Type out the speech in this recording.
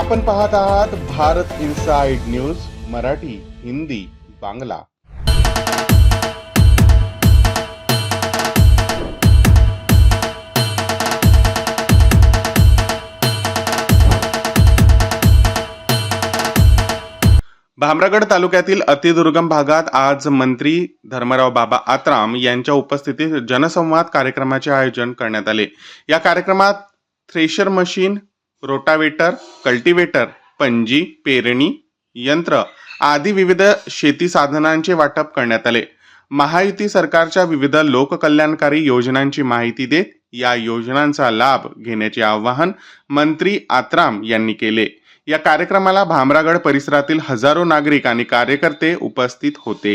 आपण पाहत आहात भारत इन्साइड न्यूज मराठी हिंदी बांगला. भामरागड तालुक्यातील अतिदुर्गम भागात आज मंत्री धर्मराव बाबा आत्राम यांच्या उपस्थितीत जनसंवाद कार्यक्रमाचे आयोजन करण्यात आले. या कार्यक्रमात थ्रेशर मशीन रोटावेटर कल्टिवेटर पंजी पेरणी यंत्र आदी विविध शेती साधनांचे वाटप करण्यात आले. महायुती सरकारच्या विविध लोककल्याणकारी योजनांची माहिती देत या योजनांचा लाभ घेण्याचे आवाहन मंत्री आत्राम यांनी केले. या कार्यक्रमाला भामरागड परिसरातील हजारो नागरिक आणि कार्यकर्ते उपस्थित होते.